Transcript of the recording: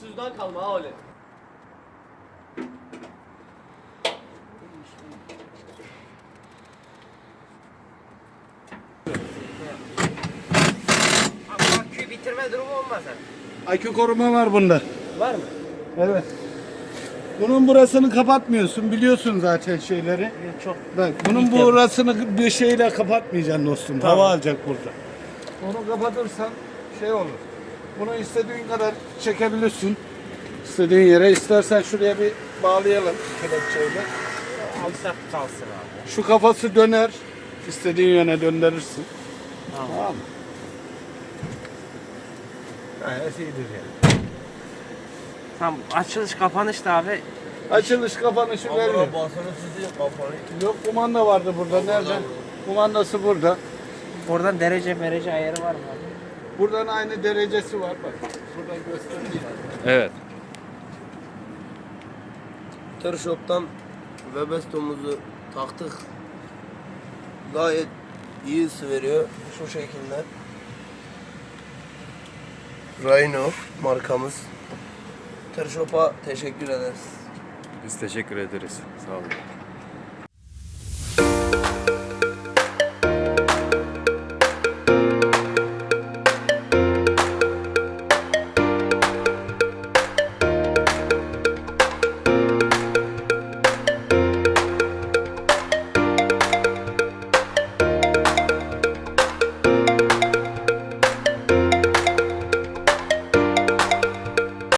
Sizden kalma ha öyle. Aküyü bitirme durumu olmaz ha. Akü koruma var bunda. Var mı? Evet. Bunun burasını kapatmıyorsun. Biliyorsun zaten şeyleri. Çok. Bak bunun burasını bir şeyle kapatmayacaksın dostum. Hava alacak burada. Onu kapatırsan şey olur. Bunu istediğin kadar çekebilirsin. İstediğin yere. İstersen şuraya bir bağlayalım kelepçeyle. Alsak kalsın abi. Şu kafası döner. İstediğin yöne döndürürsün. Tamam. Tamam? Gayet iyidir yani. Tamam açılış kapanış da abi. Açılış kapanışı veriyor. basını tutuyor kafanı. Yok kumanda vardı burada. Nerede? Kumandası burada. Oradan derece merece ayarı var mı abi? Buradan aynı derecesi var bak. Buradan göstereyim. Evet. Tır Shop'tan Webesto'muzu taktık. Gayet iyi ısı veriyor. Şu şekilde. Rhino markamız. Tır Shop'a teşekkür ederiz. Biz teşekkür ederiz. Sağ olun.